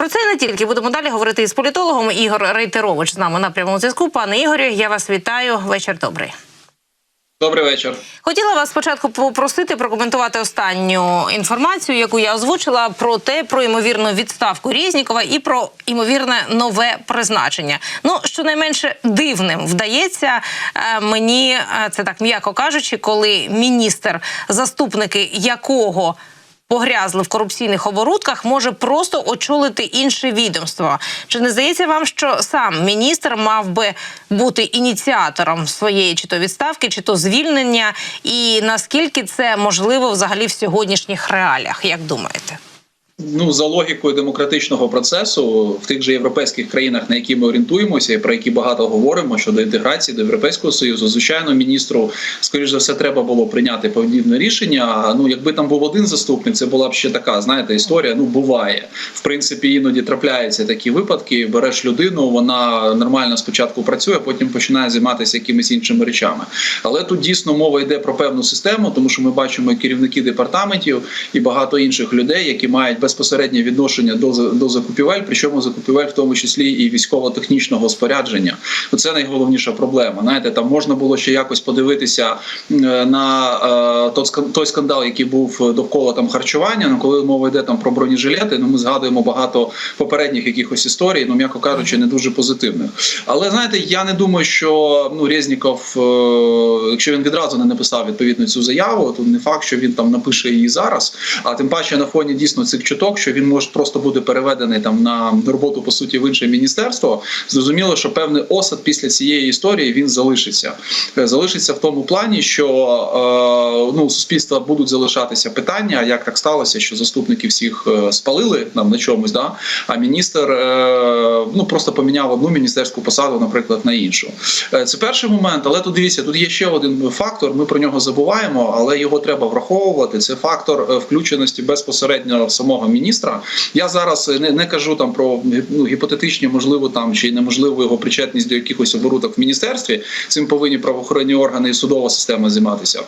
Про це не тільки будемо далі говорити із політологом Ігор Рейтерович з нами на прямому зв'язку. Пане Ігорю, я вас вітаю. Вечір добрий. Добрий вечір. Хотіла вас спочатку попросити прокоментувати останню інформацію, яку я озвучила про те, про ймовірну відставку Різнікова і про ймовірне нове призначення. Ну щонайменше дивним вдається е, мені е, це так м'яко кажучи, коли міністр, заступники якого погрязли в корупційних оборудках, може просто очолити інше відомство. Чи не здається вам, що сам міністр мав би бути ініціатором своєї чи то відставки, чи то звільнення, і наскільки це можливо взагалі в сьогоднішніх реаліях? Як думаєте? Ну за логікою демократичного процесу в тих же європейських країнах, на які ми орієнтуємося, і про які багато говоримо щодо інтеграції до європейського союзу, звичайно, міністру скоріш за все треба було прийняти подібне рішення. Ну якби там був один заступник, це була б ще така, знаєте, історія. Ну буває в принципі, іноді трапляються такі випадки. Береш людину, вона нормально спочатку працює, потім починає займатися якимись іншими речами. Але тут дійсно мова йде про певну систему, тому що ми бачимо керівники департаментів і багато інших людей, які мають безпосереднє відношення до до закупівель, причому закупівель, в тому числі і військово-технічного спорядження. Це найголовніша проблема. Знаєте, там можна було ще якось подивитися е, на е, той скандал, який був довкола там харчування. Ну коли мова йде там про бронежилети, ну ми згадуємо багато попередніх якихось історій, ну м'яко кажучи, не дуже позитивних. Але знаєте, я не думаю, що ну Резніков, е, якщо він відразу не написав відповідно цю заяву, то не факт, що він там напише її зараз. А тим паче на фоні дійсно цих чуток, що він може просто буде переведений там на роботу по суті в інше міністерство. Зрозуміло, що певний осад після цієї історії він залишиться. Е, Залишиться в тому плані, що е, ну суспільства будуть залишатися питання, як так сталося, що заступники всіх е, спалили нам на чомусь, да а міністр ну просто поміняв одну міністерську посаду, наприклад, на іншу. Це перший момент, але тут дивіться, тут є ще один фактор. Ми про нього забуваємо, але його треба враховувати. Це фактор включеності безпосередньо самого міністра. Я зараз не, не кажу там про ну, гіпотетичні, можливо, там чи неможливо його причетність до якихось оборудок в міністерстві. Цим повинні правоохоронні органи і судова система займатися.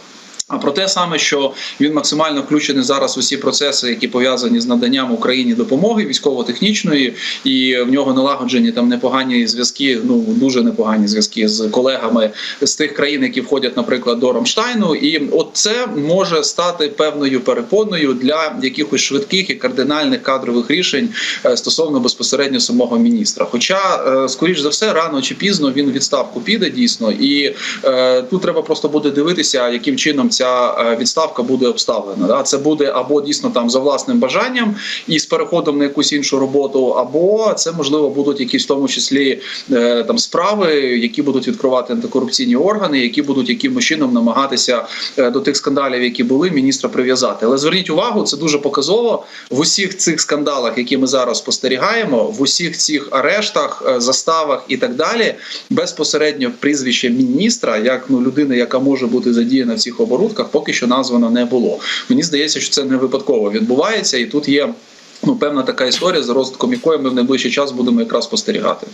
А про те саме, що він максимально включений зараз у всі процеси, які пов'язані з наданням Україні допомоги військово-технічної, і в нього налагоджені там непогані зв'язки, ну дуже непогані зв'язки з колегами з тих країн, які входять, наприклад, до Рамштайну. І от це може стати певною перепоною для якихось швидких і кардинальних кадрових рішень е, стосовно безпосередньо самого міністра. Хоча, е, скоріш за все, рано чи пізно він відставку піде дійсно, і е, тут треба просто буде дивитися, яким чином ця е, відставка буде обставлена. Да? Це буде або дійсно там за власним бажанням і з переходом на якусь іншу роботу, або це можливо будуть якісь в тому числі е, там справи, які будуть відкривати антикорупційні органи, які будуть якимось чином намагатися е, до тих скандалів, які були, міністра прив'язати. Але зверніть увагу, це дуже показово в усіх цих скандалах, які ми зараз спостерігаємо, в усіх цих арештах, заставах і так далі, безпосередньо прізвище міністра, як ну людини, яка може бути задіяна в цих оборудках, поки що названо не було. Мені здається, що це не випадково відбувається, і тут є ну певна така історія, за розвитком якої ми в найближчий час будемо якраз спостерігати.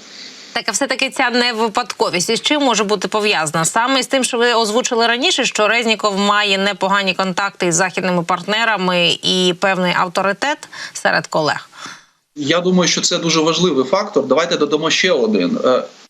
Так, а все таки ця невипадковість із чим може бути пов'язана саме з тим, що ви озвучили раніше, що Резніков має непогані контакти із західними партнерами і певний авторитет серед колег. Я думаю, що це дуже важливий фактор. Давайте додамо ще один.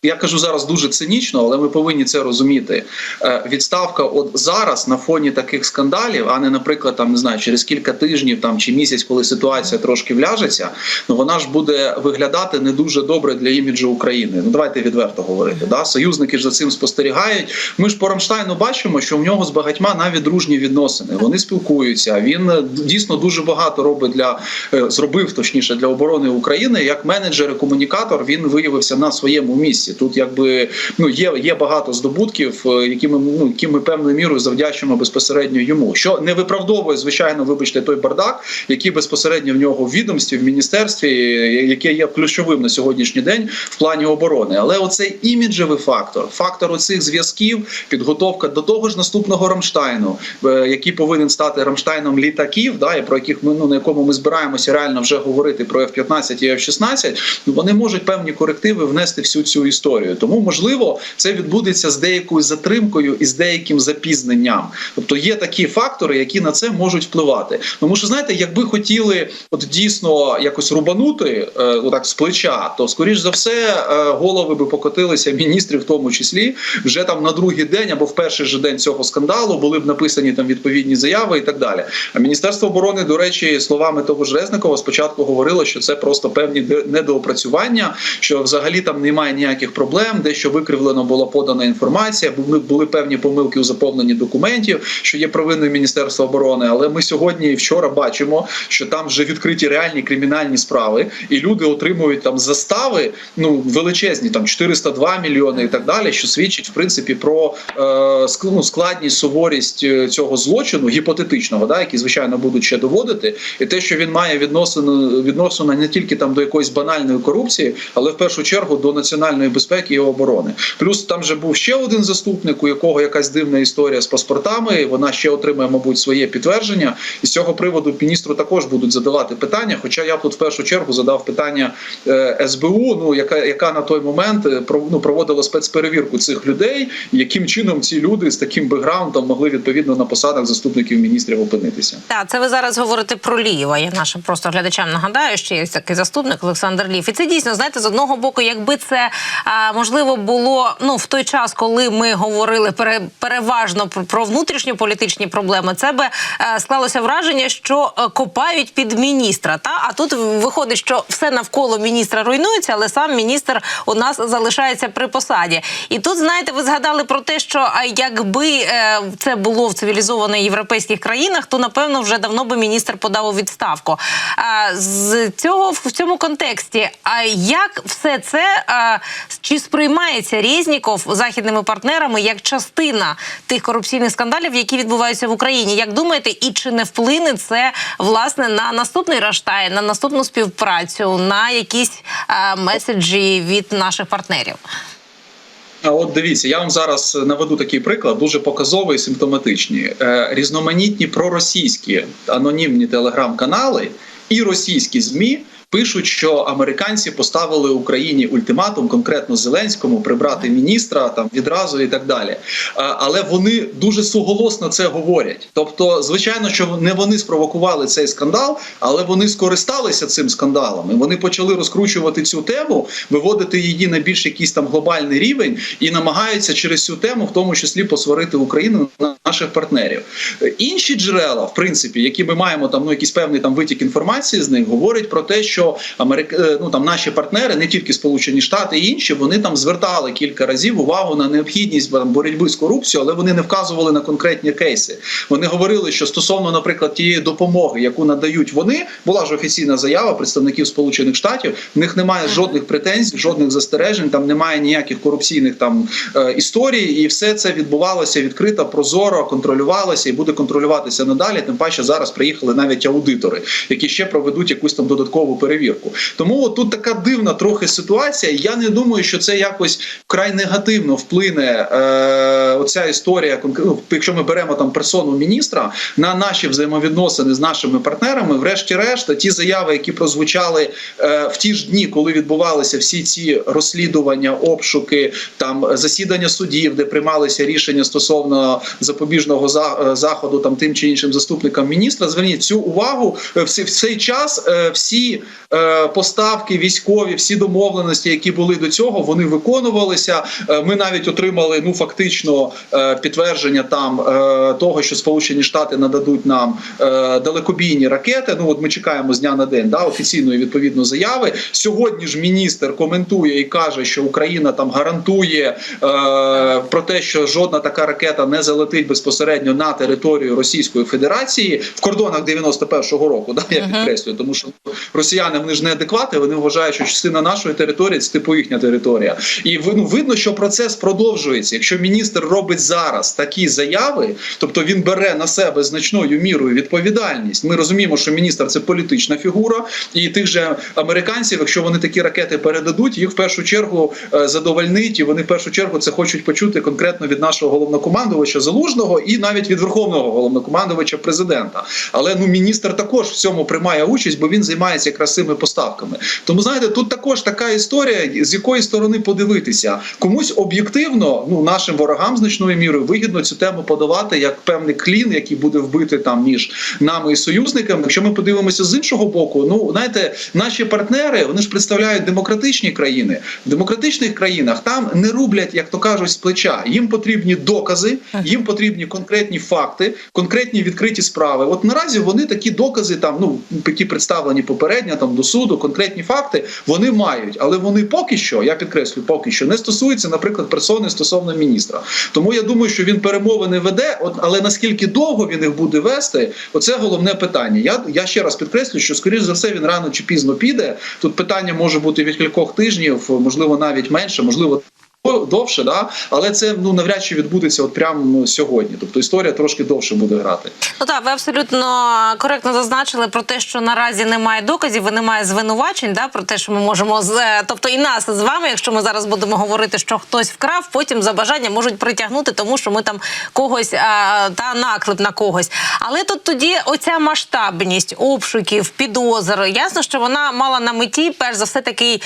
Я кажу зараз дуже цинічно, але ми повинні це розуміти. Е, Відставка, от зараз на фоні таких скандалів, а не, наприклад, там не знаю, через кілька тижнів там чи місяць, коли ситуація трошки вляжеться, ну вона ж буде виглядати не дуже добре для іміджу України. Ну давайте відверто говорити. Да? Союзники ж за цим спостерігають. Ми ж по Рамштайну бачимо, що в нього з багатьма навіть дружні відносини. Вони спілкуються. Він е, дійсно дуже багато робить для е, зробив точніше для оборони України. Як менеджер і комунікатор він виявився на своєму місці. Тут якби ну є, є багато здобутків, е, які ми ну які ми певною мірою завдячуємо безпосередньо йому, що не виправдовує звичайно, вибачте, той бардак, який безпосередньо в нього в відомстві, в міністерстві, е, яке є ключовим на сьогоднішній день в плані оборони. Але оцей іміджевий фактор, фактор оцих зв'язків, підготовка до того ж наступного Рамштайну, е, який повинен стати Рамштайном літаків, да і про яких ми ну на якому ми збираємося реально вже говорити про F-15 і F-16, ну вони можуть певні корективи внести всю цю історію. Історію. Тому можливо це відбудеться з деякою затримкою і з деяким запізненням. Тобто є такі фактори, які на це можуть впливати. Тому що знаєте, якби хотіли от дійсно якось рубанути е, отак з плеча, то скоріш за все е, голови би покотилися міністрів, в тому числі вже там на другий день або в перший же день цього скандалу були б написані там відповідні заяви і так далі. А міністерство оборони, до речі, словами того ж Резникова, спочатку говорило, що це просто певні недоопрацювання, що взагалі там немає ніяких проблем, дещо викривлено була подана інформація, були, були певні помилки у заповненні документів, що є провинною Міністерство оборони. Але ми сьогодні і вчора бачимо, що там вже відкриті реальні кримінальні справи, і люди отримують там застави ну величезні, там 402 мільйони і так далі, що свідчить в принципі про е, ну, складність, суворість е, цього злочину гіпотетичного, да, який звичайно будуть ще доводити, і те, що він має відносину відносину не тільки там до якоїсь банальної корупції, але в першу чергу до національної безпеки і оборони. Плюс там же був ще один заступник, у якого якась дивна історія з паспортами. Вона ще отримає, мабуть, своє підтвердження. І з цього приводу міністру також будуть задавати питання. Хоча я тут в першу чергу задав питання е, СБУ, ну яка яка на той момент е, ну, проводила спецперевірку цих людей, яким чином ці люди з таким бекграундом могли відповідно на посадах заступників міністрів опинитися. Так, це ви зараз говорите про Лієва. Я нашим просто глядачам нагадаю, що є такий заступник Олександр Лів. І це дійсно знаєте, з одного боку, якби це а, можливо було ну в той час, коли ми говорили пере, переважно про, про внутрішньополітичні проблеми, це би е, склалося враження, що е, копають під міністра. Та а тут виходить, що все навколо міністра руйнується, але сам міністр у нас залишається при посаді. І тут знаєте, ви згадали про те, що якби е, це було в цивілізованих європейських країнах, то напевно вже давно би міністр подав у відставку. З цього в цьому контексті, а як все це а, чи сприймається Резніков західними партнерами як частина тих корупційних скандалів, які відбуваються в Україні? Як думаєте, і чи не вплине це власне на наступний Раштайн, на наступну співпрацю, на якісь а, меседжі від наших партнерів? А от дивіться, я вам зараз наведу такий приклад, дуже показовий і симптоматичний. Е, різноманітні проросійські анонімні телеграм-канали і російські змі. Пишуть, що американці поставили Україні ультиматум, конкретно Зеленському, прибрати міністра там відразу і так далі. Але вони дуже суголосно це говорять. Тобто, звичайно, що не вони спровокували цей скандал, але вони скористалися цим скандалом. І Вони почали розкручувати цю тему, виводити її на більш якийсь там глобальний рівень і намагаються через цю тему, в тому числі, посварити Україну на наших партнерів. Інші джерела, в принципі, які ми маємо там ну якийсь певний там витік інформації з них, говорять про те, що Америка, е, ну там наші партнери, не тільки Сполучені Штати і інші, вони там звертали кілька разів увагу на необхідність там, боротьби з корупцією, але вони не вказували на конкретні кейси. Вони говорили, що стосовно, наприклад, тієї допомоги, яку надають вони, була ж офіційна заява представників Сполучених Штатів. В них немає жодних претензій, жодних застережень, там немає ніяких корупційних там е, історій, і все це відбувалося відкрито, прозоро, контролювалося і буде контролюватися надалі. Тим паче зараз приїхали навіть аудитори, які ще проведуть якусь там додаткову перевірку. Тому от тут така дивна трохи ситуація. Я не думаю, що це якось вкрай негативно вплине е, оця історія. ну, якщо ми беремо там персону міністра на наші взаємовідносини з нашими партнерами, врешті-решт, ті заяви, які прозвучали е, в ті ж дні, коли відбувалися всі ці розслідування, обшуки, там засідання судів, де приймалися рішення стосовно запобіжного е, заходу, там тим чи іншим заступникам міністра. Зверніть цю увагу е, в цей- час. е, Всі поставки військові, всі домовленості, які були до цього, вони виконувалися. Е, Ми навіть отримали ну фактично е, підтвердження там е, того, що Сполучені Штати нададуть нам е, далекобійні ракети. Ну от ми чекаємо з дня на день да, офіційної відповідно заяви. Сьогодні ж міністр коментує і каже, що Україна там гарантує е, про те, що жодна така ракета не залетить безпосередньо на територію Російської Федерації в кордонах 91-го року. Да, я підкреслюю, тому що росіяни вони ж неадеквати, вони вважають, що частина нашої території це типу їхня територія. І ну, видно, що процес продовжується. Якщо міністр робить зараз такі заяви, тобто він бере на себе значною мірою відповідальність. Ми розуміємо, що міністр це політична фігура, і тих же американців, якщо вони такі ракети передадуть, їх в першу чергу е, задовольнить, і вони в першу чергу це хочуть почути конкретно від нашого головнокомандувача залужного і навіть від верховного головнокомандувача президента. Але ну міністр також в цьому приймає участь, бо він займається якраз цими поставками. Тому знаєте, тут також така історія, з якої сторони подивитися. Комусь об'єктивно, ну нашим ворогам значною мірою вигідно цю тему подавати як певний клін, який буде вбити там між нами і союзниками. Якщо ми подивимося з іншого боку, ну знаєте, наші партнери вони ж представляють демократичні країни. В демократичних країнах там не рублять, як то кажуть, з плеча. Їм потрібні докази, їм потрібні конкретні факти, конкретні відкриті справи. От наразі вони такі докази, там ну які представлені попередньо там до суду, конкретні факти вони мають, але вони поки що, я підкреслю, поки що не стосуються, наприклад, персони стосовно міністра. Тому я думаю, що він перемовини веде, от але наскільки довго він їх буде вести, оце головне питання. Я я ще раз підкреслю, що скоріш за все він рано чи пізно піде. Тут питання може бути від кількох тижнів, можливо, навіть менше, можливо. Довше, да, але це ну навряд чи відбудеться от прямо ну, сьогодні. Тобто історія трошки довше буде грати. Ну так, ви абсолютно коректно зазначили про те, що наразі немає доказів, і немає звинувачень. Да, про те, що ми можемо з е, тобто і нас з вами, якщо ми зараз будемо говорити, що хтось вкрав, потім за бажання можуть притягнути, тому що ми там когось а, та наклеп на когось. Але тут тоді оця масштабність обшуків, підозр. Ясно, що вона мала на меті, перш за все, такий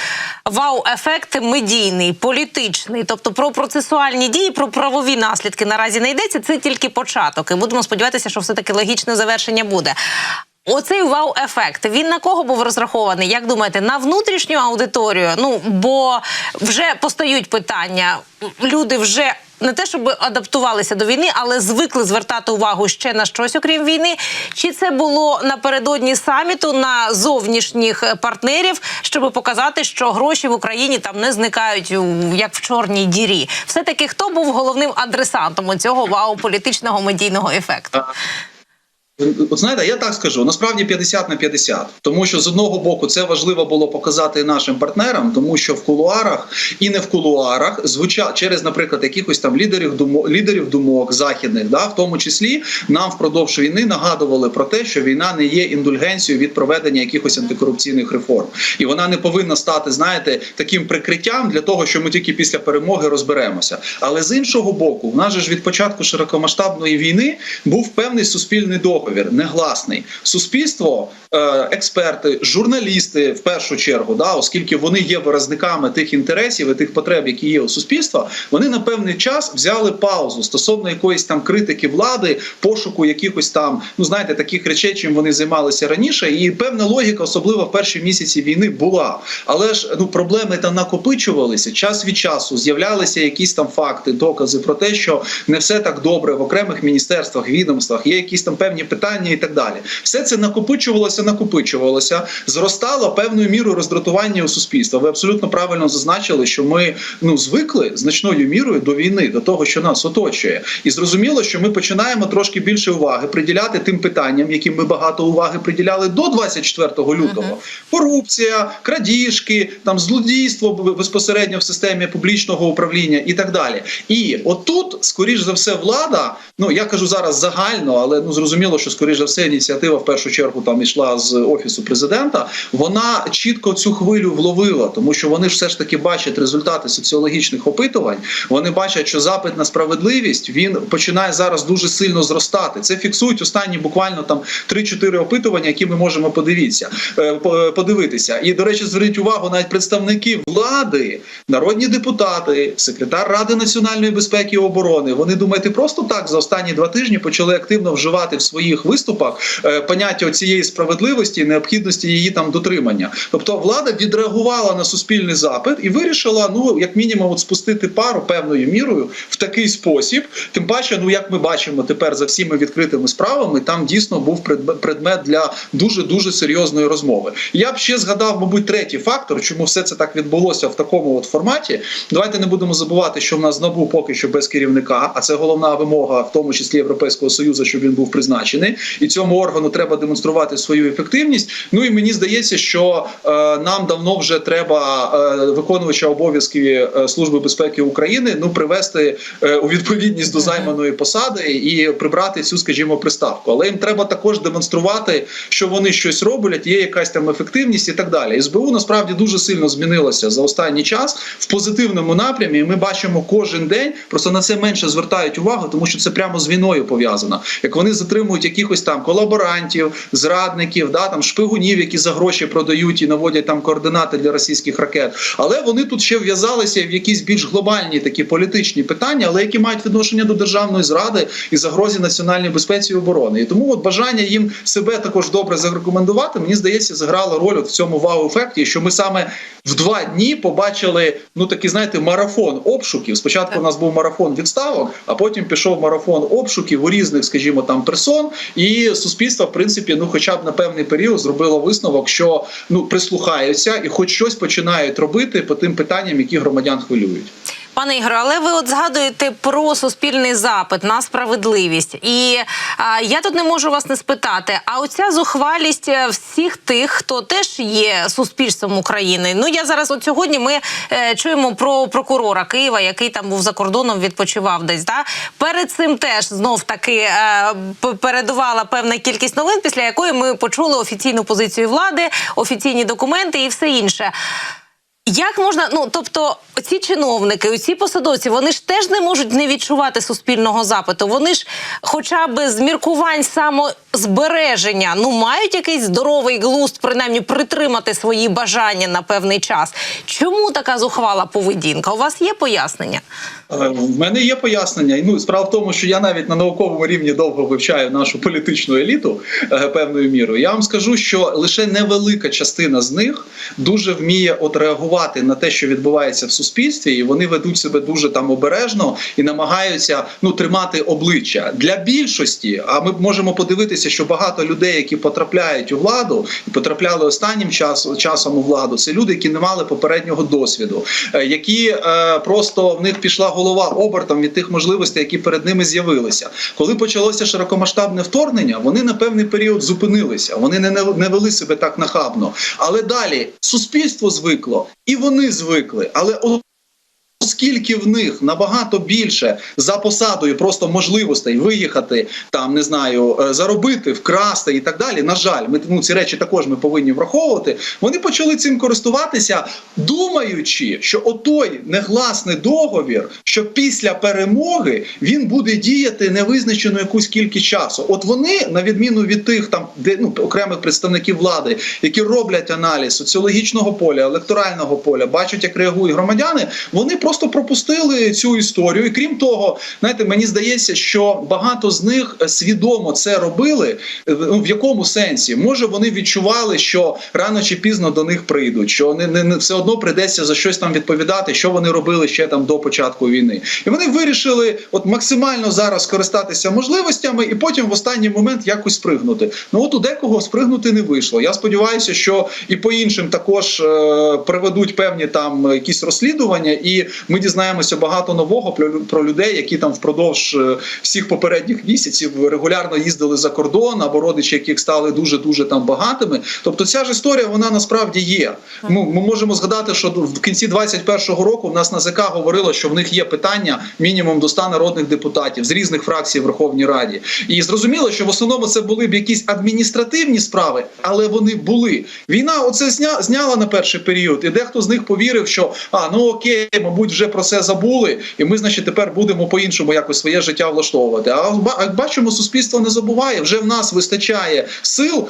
вау-ефект медійний, політичний, тобто про процесуальні дії, про правові наслідки наразі не йдеться. Це тільки початок. І будемо сподіватися, що все таки логічне завершення буде. Оцей вау-ефект він на кого був розрахований? Як думаєте, на внутрішню аудиторію? Ну бо вже постають питання. Люди вже не те, щоб адаптувалися до війни, але звикли звертати увагу ще на щось, окрім війни. Чи це було напередодні саміту на зовнішніх партнерів, щоб показати, що гроші в Україні там не зникають як в чорній дірі? Все таки хто був головним адресантом цього вау політичного медійного ефекту? От знаєте, я так скажу, насправді 50 на 50. Тому що з одного боку це важливо було показати нашим партнерам, тому що в кулуарах і не в кулуарах звуча через, наприклад, якихось там лідерів думок, лідерів думок західних, да, в тому числі нам впродовж війни нагадували про те, що війна не є індульгенцією від проведення якихось антикорупційних реформ, і вона не повинна стати, знаєте, таким прикриттям для того, що ми тільки після перемоги розберемося. Але з іншого боку, в нас же ж від початку широкомасштабної війни був певний суспільний договір, негласний. Суспільство, е, експерти, журналісти в першу чергу, да, оскільки вони є виразниками тих інтересів і тих потреб, які є у суспільства, вони на певний час взяли паузу стосовно якоїсь там критики влади, пошуку якихось там, ну знаєте, таких речей, чим вони займалися раніше. І певна логіка, особливо в перші місяці війни, була. Але ж ну проблеми там накопичувалися час від часу. З'являлися якісь там факти, докази про те, що не все так добре в окремих міністерствах, відомствах, є якісь там певні питання і так далі. Все це накопичувалося, накопичувалося, зростало певною мірою роздратування у суспільства. Ви абсолютно правильно зазначили, що ми ну звикли значною мірою до війни, до того, що нас оточує, і зрозуміло, що ми починаємо трошки більше уваги приділяти тим питанням, яким ми багато уваги приділяли до 24 лютого. Корупція, крадіжки, там злодійство безпосередньо в системі публічного управління і так далі. І отут, скоріш за все, влада. Ну я кажу зараз загально, але ну зрозуміло, що скоріш за все ініціатива в першу чергу там йшла з офісу президента. Вона чітко цю хвилю вловила, тому що вони ж все ж таки бачать результати соціологічних опитувань. Вони бачать, що запит на справедливість він починає зараз дуже сильно зростати. Це фіксують останні буквально там 3-4 опитування, які ми можемо подивитися, е, подивитися. І до речі, зверніть увагу навіть представники влади, народні депутати, секретар Ради національної безпеки і оборони. Вони думаєте, просто так за останні два тижні почали активно вживати в своїх виступах е, поняття цієї справедливості, і необхідності її там дотримання. Тобто влада відреагувала на суспільний запит і вирішила, ну як мінімум, от спустити пару певною мірою в такий спосіб. Тим паче, ну як ми бачимо тепер за всіми відкритими справами, там дійсно був предмет для дуже дуже серйозної розмови. Я б ще згадав, мабуть, третій фактор, чому все це так відбулося в такому от форматі. Давайте не будемо забувати, що в нас НАБУ поки що без керівника, а це головна вимога, в тому числі Європейського союзу, щоб він був призначений, і цьому органу треба демонструвати свою ефективність. Ну і мені здається, що е, нам давно вже треба е, виконувача обов'язків е, Служби безпеки України ну привести е, у відповідність до займаної посади і прибрати цю, скажімо, приставку. Але їм треба також демонструвати, що вони щось роблять, є якась там ефективність і так далі. СБУ насправді дуже сильно змінилося за останній час в позитивному напрямі. І ми бачимо кожен день, просто на це менше звертають увагу, тому що це прямо з війною пов'язано. Як вони затримують якихось там колаборантів, зрадників, да там шпигунів, які за гроші продають і наводять там координати для російських ракет. Але вони тут ще в'язалися в якісь більш глобальні такі політичні питання, але які мають відношення до державної зради і загрозі національній безпеці і оборони. І тому от бажання їм себе також добре зарекомендувати, мені здається, зіграло роль от в цьому вау-ефекті, що ми саме в два дні побачили ну такий, знаєте, марафон обшуків. Спочатку у нас був марафон відставок, а потім пішов марафон обшуків у різних, скажімо, там персон. І суспільство, в принципі, ну, хоча б на певний період зробило висновок, що ну прислухаються і хоч щось починають робити по тим питанням, які громадян хвилюють. Пане Ігоре, але ви от згадуєте про суспільний запит на справедливість, і а, я тут не можу вас не спитати. А оця зухвалість е, всіх тих, хто теж є суспільством України. Ну я зараз от сьогодні ми е, чуємо про прокурора Києва, який там був за кордоном, відпочивав десь. Да? Перед цим теж знов таки е, передувала певна кількість новин, після якої ми почули офіційну позицію влади, офіційні документи і все інше. Як можна, ну тобто, ці чиновники, ці посадовці, вони ж теж не можуть не відчувати суспільного запиту. Вони ж, хоча б з міркувань самозбереження, ну мають якийсь здоровий глузд, принаймні притримати свої бажання на певний час. Чому така зухвала поведінка? У вас є пояснення? Е, В мене є пояснення. Ну, справа в тому, що я навіть на науковому рівні довго вивчаю нашу політичну еліту е, певною мірою. Я вам скажу, що лише невелика частина з них дуже вміє от реагувати на те, що відбувається в суспільстві, і вони ведуть себе дуже там обережно і намагаються ну тримати обличчя для більшості. А ми можемо подивитися, що багато людей, які потрапляють у владу і потрапляли останнім часом часом у владу, це люди, які не мали попереднього досвіду, е, які е, просто в них пішла голова обертом від тих можливостей, які перед ними з'явилися. Коли почалося широкомасштабне вторгнення, вони на певний період зупинилися. Вони не, не вели себе так нахабно. Але далі суспільство звикло, і вони звикли. Але Оскільки в них набагато більше за посадою просто можливостей виїхати там, не знаю, е, заробити, вкрасти і так далі. На жаль, ми ну, ці речі також ми повинні враховувати. Вони почали цим користуватися, думаючи, що отой негласний договір, що після перемоги він буде діяти невизначену якусь кількість часу. От вони, на відміну від тих там, де ну окремих представників влади, які роблять аналіз соціологічного поля, електорального поля, бачать, як реагують громадяни, вони просто пропустили цю історію. І крім того, знаєте, мені здається, що багато з них е, свідомо це робили. Е, в якому сенсі? Може, вони відчували, що рано чи пізно до них прийдуть, що не, не, не все одно прийдеться за щось там відповідати, що вони робили ще там до початку війни. І вони вирішили от максимально зараз скористатися можливостями, і потім в останній момент якось спригнути. Ну от у декого спригнути не вийшло. Я сподіваюся, що і по іншим також е, приведуть певні там якісь розслідування, і ми дізнаємося багато нового про, людей, які там впродовж е, всіх попередніх місяців регулярно їздили за кордон, або родичі, яких стали дуже дуже там багатими. Тобто, ця ж історія вона насправді є. Ми, ми можемо згадати, що в кінці 21-го року в нас НАЗК говорило, що в них є питання мінімум до 100 народних депутатів з різних фракцій в Верховній Раді. І зрозуміло, що в основному це були б якісь адміністративні справи, але вони були. Війна оце зня, зняла на перший період, і дехто з них повірив, що а ну окей, мабуть, вже про це забули, і ми, значить, тепер будемо по-іншому якось своє життя влаштовувати. А бачимо, суспільство не забуває. Вже в нас вистачає сил.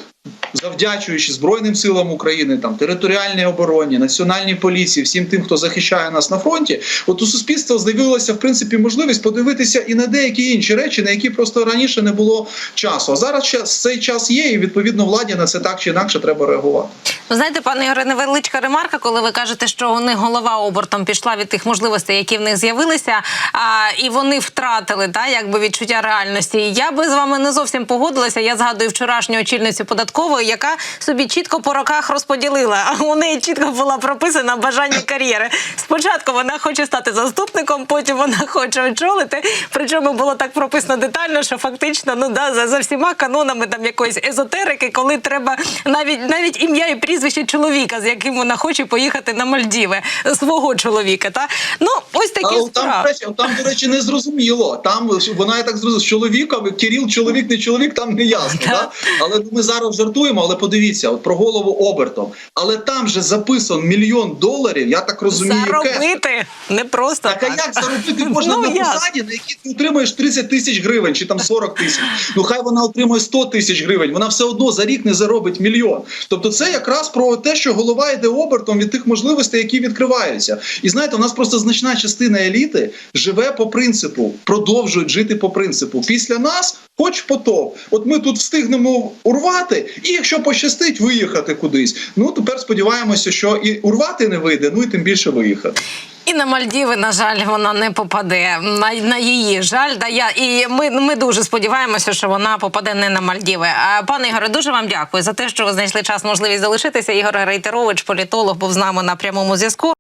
Завдячуючи Збройним силам України, там територіальній обороні, національній поліції, всім тим, хто захищає нас на фронті, от у суспільства з'явилася в принципі можливість подивитися і на деякі інші речі, на які просто раніше не було часу. А зараз цей час є, і відповідно владі на це так чи інакше треба реагувати. Ви знаєте, пане Ігоре, невеличка ремарка, коли ви кажете, що у них голова обертом пішла від тих можливостей, які в них з'явилися, а, і вони втратили та, якби відчуття реальності. Я би з вами не зовсім погодилася. Я згадую вчорашню очільницю податкової, яка собі чітко по роках розподілила. А у неї чітко була прописана бажання кар'єри. Спочатку вона хоче стати заступником, потім вона хоче очолити. Причому було так прописано детально, що фактично ну да за, за всіма канонами там якоїсь езотерики, коли треба навіть навіть ім'я і прізвище прізвище чоловіка, з яким вона хоче поїхати на Мальдіви, свого чоловіка. Та ну ось такі Але там, речі, там, до речі, не зрозуміло. Там вона я так зрозуміла, з чоловіком, Кирил, чоловік, не чоловік, там не ясно. Да? Але ми зараз жартуємо, але подивіться, от про голову обертом. Але там же записано мільйон доларів, я так розумію. Заробити не просто Так а як заробити можна Ну, на як? посаді, на якій ти отримуєш 30 тисяч гривень чи там 40 тисяч? Ну хай вона отримує 100 тисяч гривень, вона все одно за рік не заробить мільйон. Тобто це якраз про те, що голова йде обертом від тих можливостей, які відкриваються. І знаєте, у нас просто значна частина еліти живе по принципу, продовжують жити по принципу. Після нас. Хоч потоп, от ми тут встигнемо урвати, і якщо пощастить, виїхати кудись. Ну тепер сподіваємося, що і урвати не вийде, ну і тим більше виїхати. І на Мальдіви, на жаль, вона не попаде. На, на її жаль, да я і ми, ми дуже сподіваємося, що вона попаде не на Мальдіви. А пане Ігоре, дуже вам дякую за те, що ви знайшли час можливість залишитися. Ігор Рейтерович, політолог, був з нами на прямому зв'язку.